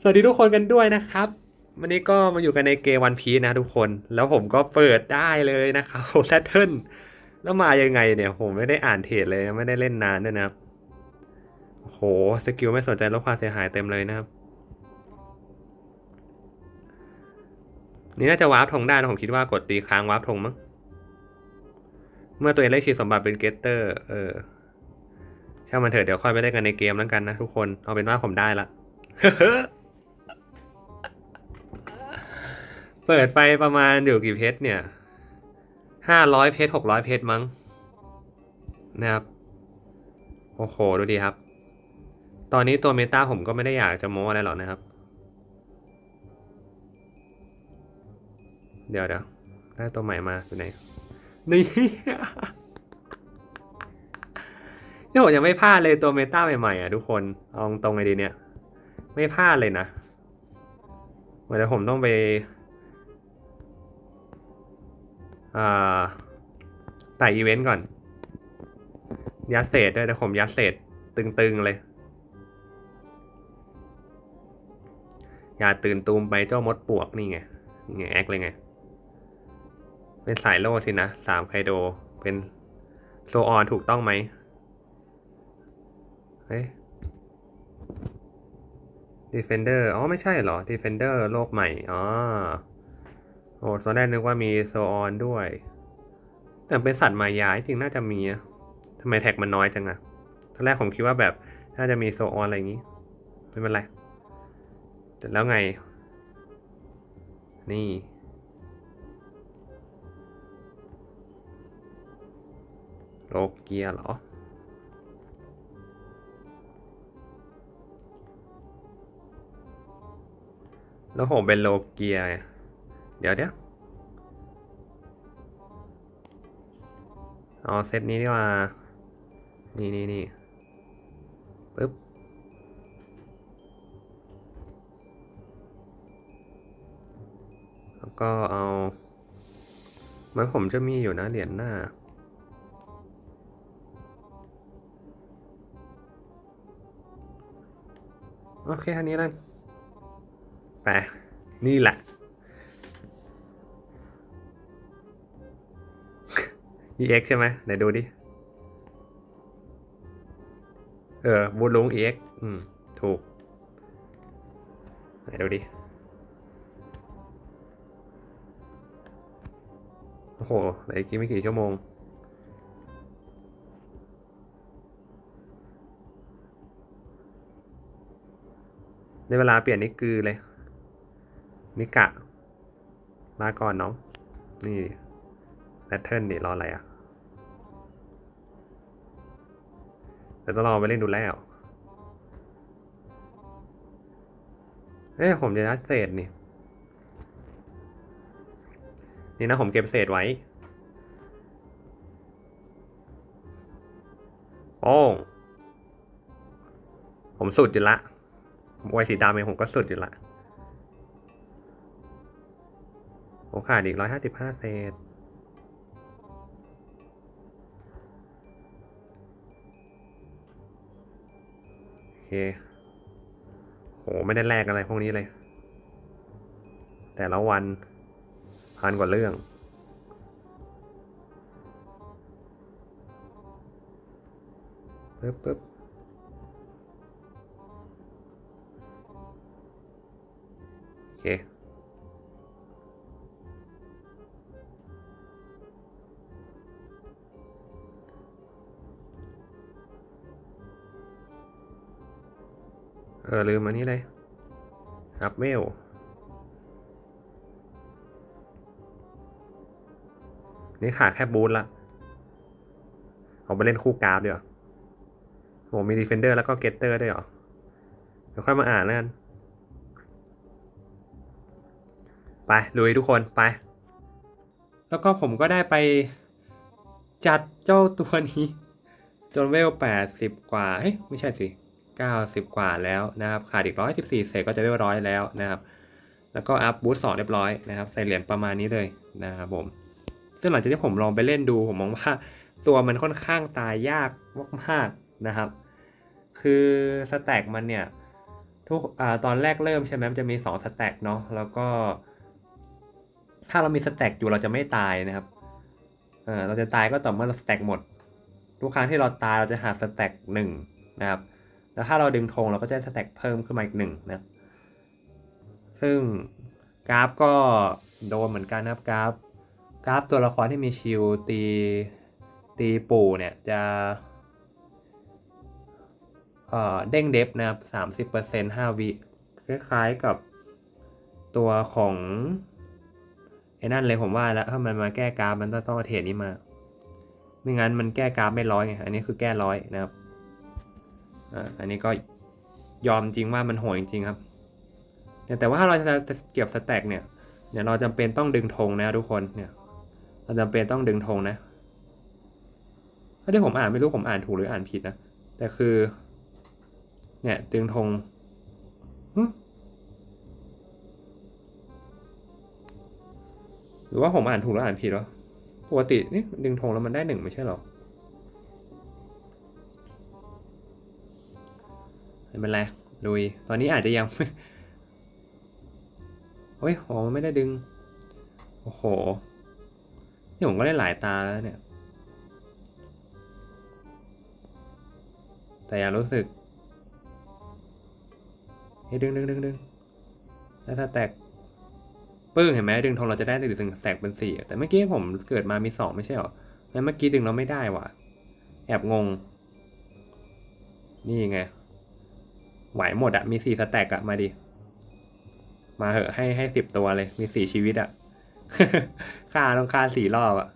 สวัสดีทุกคนกันด้วยนะครับ วันนี้ก็มาอยู่กันในเกมวันพีนะทุกคน แล้วผมก็เปิดได้เลยนะครับโอแซทเทิลแล้วมายังไงเนี่ย ผมไม่ได้อ่านเทรดเลยไม่ได้เล่นนานด้วยนะครับโหสกิลไม่สนใจลดความเสียหายเต็มเลยนะครับ นี่น่าจะวาร์ปธงได้นะผมคิดว่ากดตีค้างวาร์ปธงมั้งเมื่อตัวเองได้ชีสมบัติเป็นเกตเตอร์ เออช่างมันเถอะเดี๋ยวค่อยไปเล่นกันในเกมแล้วกันนะทุกคนเอาเป็นว่าผมได้ละ เปิดไปประมาณอยู่กี่เพชรเนี่ยห้าร้อยเพชรหกร้อยเพชรมั้งนะครับ โอ้โห ดูดีครับ ตอนนี้ตัวเมตาผมก็ไม่ได้อยากจะโม้อะไรหรอกนะครับ เดี๋ยวเดี๋ยวได้ตัวใหม่มาอยู่ไหน นี่นี่ผมยังไม่พลาดเลยตัวเมตาใหม่ๆอะทุกคน เอาตรงไงดีเนี่ย ไม่พลาดเลยนะเดี๋ยวผมต้องไป ไต่อีเวนต์ก่อน ยัดเศษด้วยแต่ผมยัดเศษตึงๆเลย อย่าตื่นตูมไปเจ้ามดปวกนี่ไง นี่ไงแอคเลยไง เป็นสายโล่สินะสามไคโด เป็นโซออนถูกต้องไหมเฮ้ย Defender อ๋อ ไม่ใช่เหรอ Defender โลกใหม่ อ๋อ อ้ตอนแรกนึกว่ามีโซออนด้วย แต่เป็นสัตว์มายาจริงน่าจะมีอะทำไมแท็กมันน้อยจังอะตอนแรกผมคิดว่าแบบน่าจะมีโซออนอะไรอย่างงี้ ไม่เป็นไร แต่แล้วไง นี่ โลเกียเหรอแล้วผมเป็นโลเกียไง เดี๋ยวเดี๋ยวเอาเซตนี้ดีกว่า นี่นี่นี่ปึ๊บ แล้วก็เอา มันผมจะมีอยู่นะเหรียญหน้า โอเคอันนี้แล้วไปนี่แหละ EX ใช่ไหมไหนดูดิ เออบูลุง EX อืม ถูก ไหนดูดิ โอ้โหเหลืออีกไม่กี่ชั่วโมง ในเวลาเปลี่ยนนิกกือเลย นิกะลาก่อนน้อง นี่ แพทเทิร์นนี่รออะไรอะเดี๋ยวต้องลองไปเล่นดูแล้วเอ้ยผมจะนัดเศษนี่ นี่นะผมเก็บเศษไว้ โอ้ผมสุดอยู่ละผมไวสีดำเองผมก็สุดอยู่ละผมขาดอีกร้อยห้าสิบห้าเศษ เค โห ไม่ได้แลกอะไรพวกนี้เลย แต่ละวันพันกว่าเรื่อง ปึ๊บปึ๊บโอเค เออลืมอันนี้เลยอัพเวลนี่ขาดแค่บูทละเอาไปเล่นคู่กราฟเดี๋ยวโหมีดีเฟนเดอร์แล้วก็เกตเตอร์ด้วยเหรอ เดี๋ยวค่อยมาอ่านแล้วกัน ไปลุยทุกคนไป แล้วก็ผมก็ได้ไปจัดเจ้าตัวนี้ จนเวลแปดสิบกว่า เฮ้ย ไม่ใช่สิ เก้าสิบกว่าแล้วนะครับ ขาดอีกร้อยสิบสี่เศษก็จะเรียบร้อยแล้วนะครับ แล้วก็อัพบูสต์สองเรียบร้อยนะครับใส่เหรียญประมาณนี้เลยนะครับผม ซึ่งหลังจากที่ผมลองไปเล่นดูผมมองว่าตัวมันค่อนข้างตายยากมากๆนะครับ คือสแต็กมันเนี่ยทุกอตอนแรกเริ่มใช่ไหมมันจะมีสองสแต็กเนาะแล้วก็ ถ้าเรามีสแต็กอยู่เราจะไม่ตายนะครับเออเราจะตายก็ต่อเมื่อเราสแต็กหมด ทุกครั้งที่เราตายเราจะหาสแต็กหนึ่งนะครับ แล้วถ้าเราดึงธงเราก็จะได้สแต็กเพิ่มขึ้นมาอีกหนึ่งนะครับซึ่งกราฟก็โดนเหมือนกันนะครับกราฟกราฟตัวละครที่มีชิลตีตีปู่เนี่ยจะเอ่อเด้งเดฟนะครับสามสิบเปอร์เซ็นต์ห้าวิคล้ายๆกับตัวของไอ้นั่นเลยผมว่าแล้วถ้ามันมาแก้กราฟมันต้องต้องเอาเทรดนี้มา ไม่งั้นมันแก้กราฟไม่ร้อยไงอันนี้คือแก้ร้อยนะครับ อันนี้ก็ยอมจริงว่ามันโหดจริงครับแต่ว่าถ้าเราจะเก็บสแต็กเนี่ยเดี๋ยเราจำเป็นต้องดึงธงนะทุกคนเนี่ย เราจำเป็นต้องดึงธงนะถ้าที่ผมอ่านไม่รู้ผมอ่านถูกหรืออ่านผิดนะแต่คือ เนี่ยดึงธงหึหรือว่าผมอ่านถูกหรืออ่านผิดวะปกตินี่ดึงธงแล้วมันได้หนึ่งไม่ใช่หรอ ไม่เป็นไรลุย ตอนนี้อาจจะยังไม่เฮ้ยโหมันไม่ได้ดึง โอ้โห นี่ผมก็ได้หลายตาแล้วเนี่ย แต่ยังรู้สึกเฮ้ยดึงดึงดึงดึงแล้วถ้าแตกปึ้งเห็นไหมดึงทองเราจะได้ถึงแตกเป็นสี่แต่เมื่อกี้ผมเกิดมามีสองไม่ใช่หรอแล้วเมื่อกี้ดึงเราไม่ได้ว่ะ แอบงง นี่ไง ไหวหมดอะมีสี่สแต็กอะมาดิ มาเหอะให้ให้สิบตัวเลย มีสี่ชีวิตอะฆ่าต้องฆ่าสี่รอบอะ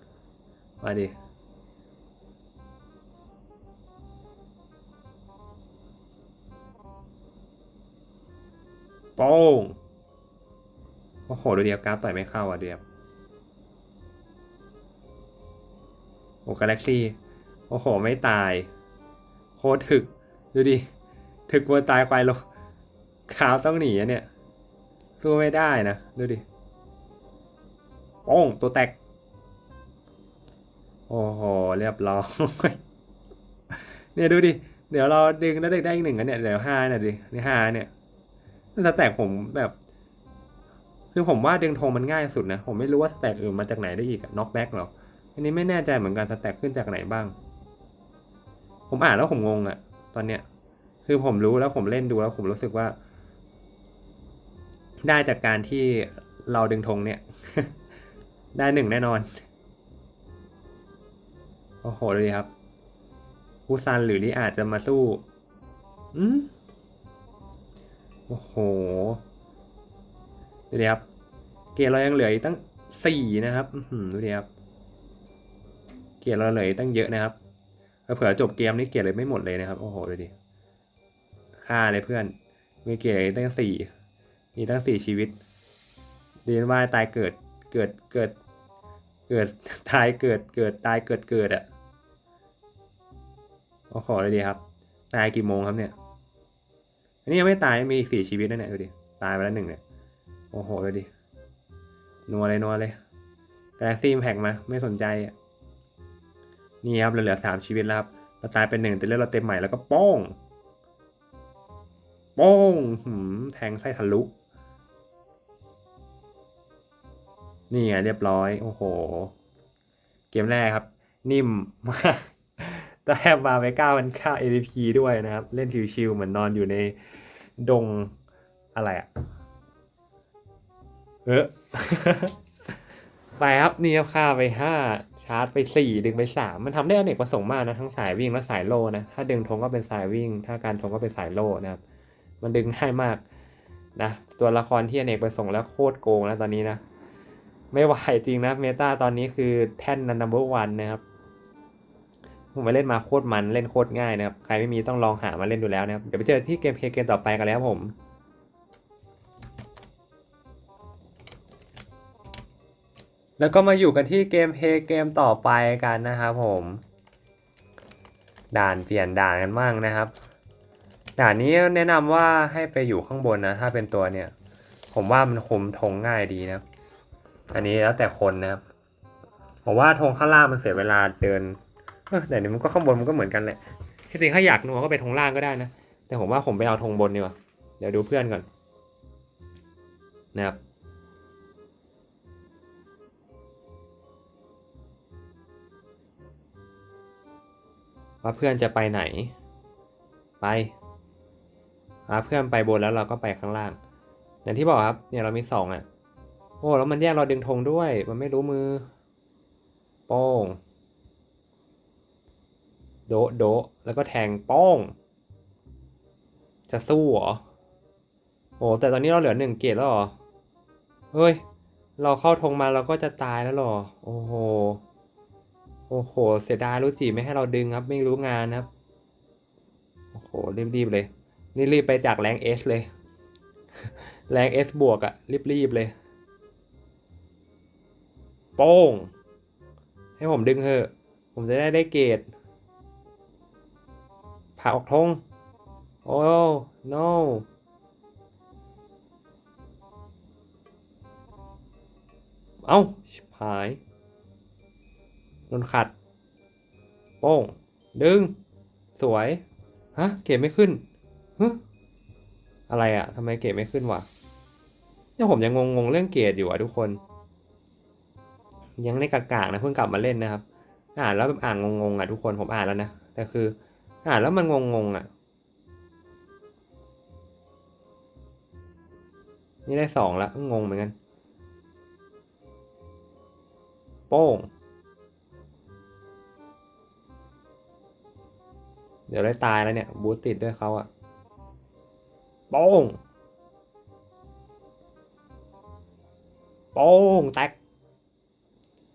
มาดิโป้งโอ้โหดูเดียบกราฟต่อยไม่เข้าอะเดียบโอ้กาแล็กซี่ โอ้โห ไม่ตาย โคตรถึก ดูดิ ถึกวัวตายควายลงขาวต้องหนีอะเนี่ยสู้ไม่ได้นะ ดูดิโป้งตัวแตก โอ้โห เรียบร้อยเนี่ยดูดิ เดี๋ยวเราดึงแล้วได้อีกหนึ่งกันเนี่ย เดี๋ยวห้าเนี่ยดินี่ห้าเนี่ยสแตกผมแบบ คือผมว่าดึงธงมันง่ายสุดนะ ผมไม่รู้ว่าสแต็กอื่นมาจากไหนได้อีกน็อกแบ็กหรอ อันนี้ไม่แน่ใจเหมือนกันสแต็กขึ้นจากไหนบ้าง ผมอ่านแล้วผมงงอะตอนเนี้ย คือผมรู้แล้วผมเล่นดูแล้วผมรู้สึกว่า ได้จากการที่เราดึงธงเนี่ย ได้หนึ่งแน่นอน โอ้โหเลยครับผู้ซันหรือที่อาจจะมาสู้อืมโอ้โหดูดิครับเกียร์เรายังเหลืออีกตั้งสี่นะครับอือหือดูดิครับ เกียร์เราเหลืออีกตั้งเยอะนะครับเผื่อจบเกมนี้เกียร์เลยไม่หมดเลยนะครับ โอ้โหดูดิ ฆ่าเลยเพื่อน มีเกียตั้งสี่มีตั้งสี่ชีวิตดียนว่าตายเกิดเกิดเกิด เกิดตายเกิดเกิดตายเกิดเกิดอะโอ้โหเลยดีครับ ตายกี่โมงครับเนี่ย อันนี้ยังไม่ตายมีอีกสี่ชีวิตนะเนี่ยดูดิตายไปแล้วหนึ่งเนี่ยโอ้โหเลยดินัวเลยนัวเลยแต่ซีมแพ็กมาไม่สนใจอะนี่ครับเราเหลือสามชีวิตแล้วครับเราตายเป็นหนึ่งแต่เลือดเราเต็มใหม่แล้วก็ป้อง โป้งหืมแทงไส้ทะลุ นี่ไงเรียบร้อย โอ้โห เกมแรกครับ นิ่มมากแต่มาไปเก้าพันเก้า AVP ด้วยนะครับ เล่นชิวๆเหมือนนอนอยู่ในดงอะไรอะเออไปครับนี่ครับค่าไปห้าชาร์จไปสี่ดึงไปสามมันทำได้อเนกประสงค์มากนะ ทั้งสายวิ่งและสายโล่นะ ถ้าดึงธงก็เป็นสายวิ่ง ถ้าการธงก็เป็นสายโล่นะครับ มันดึงง่ายมากนะตัวละครที่อเนกประสงค์แล้วโคตรโกงแล้วตอนนี้นะ ไม่ไหวจริงนะเมตาตอนนี้คือแท่นนันเบอร์วันนะครับผมไปเล่นมาโคตรมันเล่นโคตรง่ายนะครับ ใครไม่มีต้องลองหามาเล่นดูแล้วนะครับ เดี๋ยวไปเจอที่เกมเพลย์เกมต่อไปกันเลยครับผมแล้วก็มาอยู่กันที่เกมเพลย์เกมต่อไปกันนะครับผม ด่านเปลี่ยนด่านกันบ้างนะครับ ด่านนี้แนะนำว่าให้ไปอยู่ข้างบนนะ ถ้าเป็นตัวเนี่ย ผมว่ามันคุมธงง่ายดีนะ อันนี้แล้วแต่คนนะครับผมว่าธงข้างล่างมันเสียเวลาเดินเออแต่นี่มันก็ข้างบนมันก็เหมือนกันแหละที่จริงถ้าอยากนัวก็ไปธงล่างก็ได้นะ แต่ผมว่าผมไปเอาธงบนดีกว่า เดี๋ยวดูเพื่อนก่อน นะครับว่าเพื่อนจะไปไหน ไป เพื่อนไปบนแล้วเราก็ไปข้างล่าง อย่างที่บอกครับ เนี่ยเรามีสองอะ โอ้แล้วมันแยกเราดึงธงด้วย มันไม่รู้มือ โป้ง โดโดแล้วก็แทงโป้ง จะสู้เหรอ โอ้แต่ตอนนี้เราเหลือหนึ่งเกตแล้วเหรอ เฮ้ย เราเข้าธงมาเราก็จะตายแล้วหรอ โอ้โห โอ้โห เสียดายรู้จีไม่ให้เราดึงครับ ไม่รู้งานครับ โอ้โหรีบๆเลย นี่รีบไปจากแรงเอสเลย แรงเอสบวกอะรีบๆเลย โป้ง ให้ผมดึงเถอะ ผมจะได้ได้เกรดผ่าออกธงโอ้ no เอ้าหายโดนขัด โป้ง ดึง สวย ฮะ เกรดไม่ขึ้น อะไรอะทำไมเกรดไม่ขึ้นวะเนี่ยผมยังงงๆเรื่องเกรดอยู่อะทุกคน ยังในกากๆนะเพิ่งกลับมาเล่นนะครับ อ่านแล้วแบบอ่านงงๆอะทุกคนผมอ่านแล้วนะแต่คือ อ่านแล้วมันงงๆอะนี่ได้สองแล้วงงเหมือนกัน โป้ง เดี๋ยวได้ตายแล้วเนี่ย บูตติดด้วยเขาอะ โป้งโป้งแตก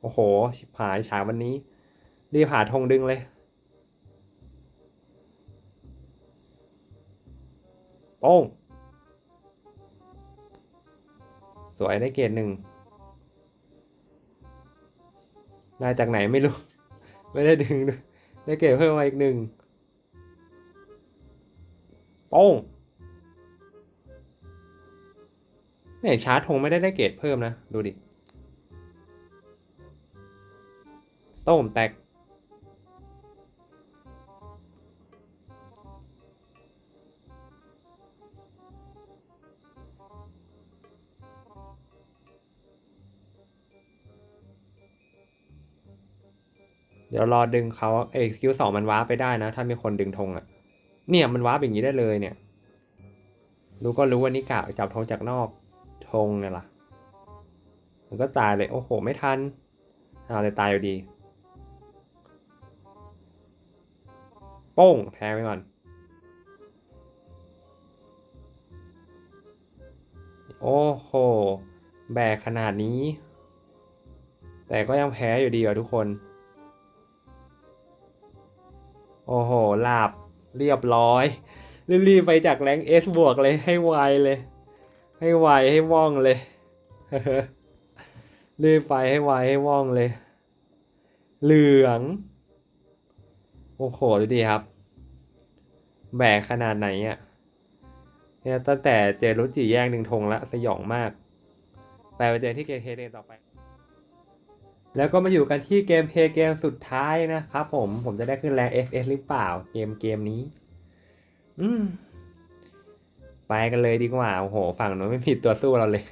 โอ้โห ชิบหายฉากวันนี้ รีบหาธงดึงเลยโป้งสวยได้เกรดหนึ่งได้จากไหนไม่รู้ ไม่ได้ดึงได้เกรดเพิ่มมาอีกหนึ่งโป้ง เนี่ยชาร์จธงไม่ได้ได้เกรดเพิ่มนะ ดูดิ ต้มแตก เดี๋ยวรอดึงเขาเอ้ยคิวสองมันว้าไปได้นะ ถ้ามีคนดึงธงอะ เนี่ยมันว้าร์ปอย่างนี้ได้เลยเนี่ย รู้ก็รู้ว่านี่กะจับธงจากนอก งเนี่ยล่ะมันก็ตายเลยโอ้โห ไม่ทันเอาเลยตายอยู่ดี โป้งแทงไปก่อน โอ้โห แบกขนาดนี้ แต่ก็ยังแพ้อยู่ดีอะทุกคน โอ้โหหลับเรียบร้อย รีบไปจากแรงเอสบวกเลยให้ไวเลย ให้ไวให้ว่องเลยรีบไปให้ไวให้ว่องเลย เหลือง โอ้โหดูดีครับ แบกขนาดไหนอะเนี่ยตั้งแต่เจอรุจิแย่งหนึ่งธงละสยองมาก ไปไปเจอที่เกมเพลย์เกมต่อไป แล้วก็มาอยู่กันที่เกมเพลย์เกมสุดท้ายนะครับผม ผมจะได้ขึ้นแรง FS หรือเปล่าเกมเกมนี้ อืม ไปกันเลยดีกว่า โอ้โห ฝั่งโน้นไม่ผิดตัวสู้เราเลย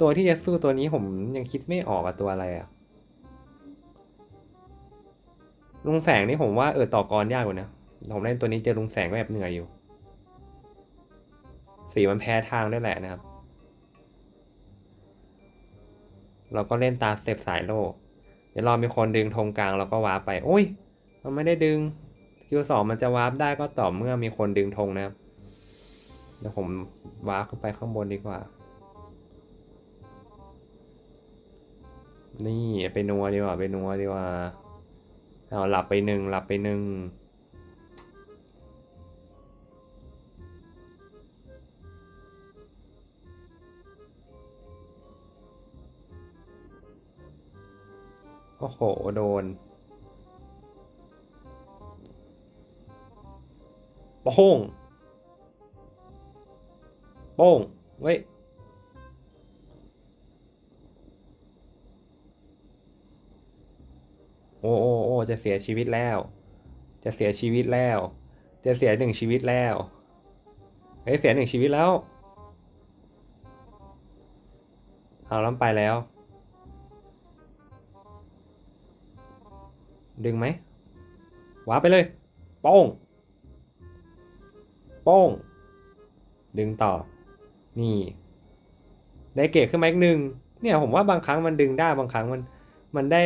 ตัวที่จะสู้ตัวนี้ผมยังคิดไม่ออกอะตัวอะไรอะลุงแสงนี่ผมว่าเออต่อกรยากกว่านะ ผมเล่นตัวนี้เจอลุงแสงก็แบบเหนื่อยอยู่ สีมันแพ้ทางด้วยแหละนะครับ เราก็เล่นตาสเต็ปสายโลกเดี๋ยวรอมีคนดึงธงกลางเราก็วาร์ปไป โอ้ย มันไม่ได้ดึงคิวสองมันจะวาร์ปได้ก็ต่อเมื่อมีคนดึงธงนะครับ เดี๋ยวผมวาร์ขึ้นไปข้างบนดีกว่า นี่ไปนัวดีกว่า ไปนัวดีกว่า เอาหลับไปหนึ่งหลับไปหนึ่งโอ้โห โดน โป้ง โป้งเว้ยโอ้โอ้โอ้จะเสียชีวิตแล้ว จะเสียชีวิตแล้ว จะเสียหนึ่งชีวิตแล้วเฮ้ยเสียหนึ่งชีวิตแล้ว เอาล้ำไปแล้ว ดึงไหมว้าไปเลยโป้งโป้งดึงต่อ นี่ ได้เกรดขึ้นมาอีกหนึ่งเนี่ยผมว่าบางครั้งมันดึงได้บางครั้งมันมันได้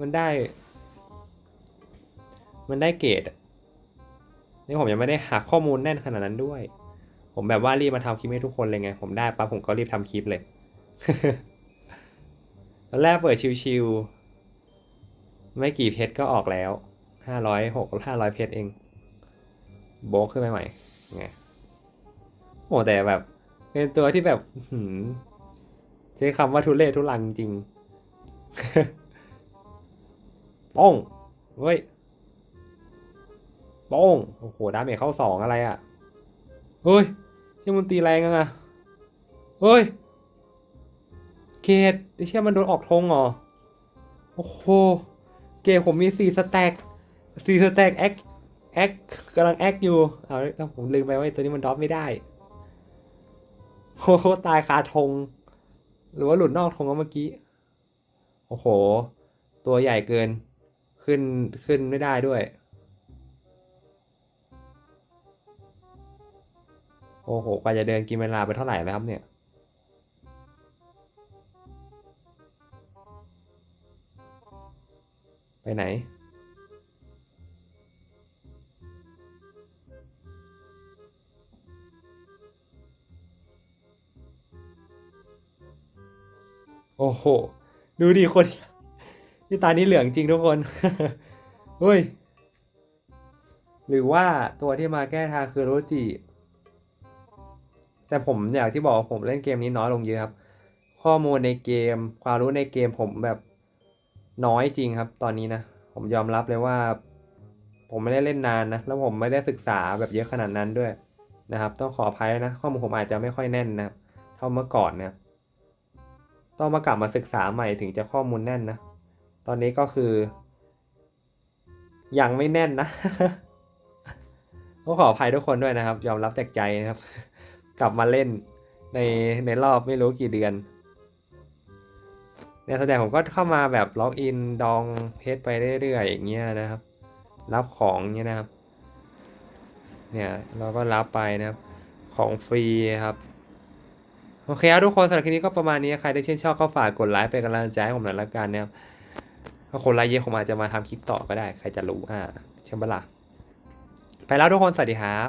มันได้ มันได้เกรดนี่ผมยังไม่ได้หาข้อมูลแน่นขนาดนั้นด้วย ผมแบบว่ารีบมาทำคลิปให้ทุกคนเลยไง ผมได้ปั๊บผมก็รีบทำคลิปเลยตอนแรกเปิดชิวๆไม่กี่เพชรก็ออกแล้วห้าร้อยหกห้าร้อยเพชรเอง โบกขึ้นไปใหม่ไงโอ้แต่แบบ เป็นตัวที่แบบใช้คำว่าทุเรศทุลังจริงป้องเฮ้ยป้องโอ้โหดาเมจเข้าสองอะไรอะเฮ้ยยังมันตีแรงจังอะเฮ้ยเกตไอ้เชี่ยมันโดนออกธงเหรอโอ้โหเกมผมมีสี่สแต็กสี่สแต็กแอคแอคกำลังแอคอยู่เอาแล้วผมลืมไปว่าตัวนี้มันดรอปไม่ได้ โอ้โหตายคาธงหรือว่าหลุดนอกธงเอาเมื่อกี้ โอ้โห ตัวใหญ่เกิน ขึ้นขึ้นไม่ได้ด้วย โอ้โห กว่าจะเดินกินเวลาไปเท่าไหร่แล้วครับเนี่ยไปไหน โอ้โห ดูดิคนที่ตานี้เหลืองจริงทุกคนเฮ้ย หรือว่าตัวที่มาแก้ทางคือโรจิ แต่ผมอยางที่บอกว่าผมเล่นเกมนี้น้อยลงเยอะครับ ข้อมูลในเกม ความรู้ในเกมผมแบบน้อยจริงครับ ตอนนี้นะ ผมยอมรับเลยว่า ผมไม่ได้เล่นนานนะ แล้วผมไม่ได้ศึกษาแบบเยอะขนาดนั้นด้วยนะครับ ต้องขออภัยนะ ข้อมูลผมอาจจะไม่ค่อยแน่นนะครับเท่าเมื่อก่อนนะครับ ต้องมากลับมาศึกษาใหม่ถึงจะข้อมูลแน่นนะ ตอนนี้ก็คือ ยังไม่แน่นนะต้องขออภัยทุกคนด้วยนะครับ ยอมรับจากใจนะครับ กลับมาเล่นในในรอบไม่รู้กี่เดือนเนี่ยแสดงผมก็เข้ามาแบบล็อกอินดองเพจไปเรื่อยๆอย่างเงี้ยนะครับ รับของเงี้ยนะครับ เนี่ยเราก็รับไปนะครับ ของฟรีครับ โอเคครับทุกคนสำหรับคลิปนี้ก็ประมาณนี้ใครได้ชื่นชอบก็ฝากกดไลค์เป็นกำลังใจให้ผมหน่อยละกันนะครับถ้าคนไลค์เยอะผมอาจจะมาทำคลิปต่อก็ได้ ใครจะรู้อ่าใช่ปะล่ะไปแล้วทุกคนสวัสดีครับ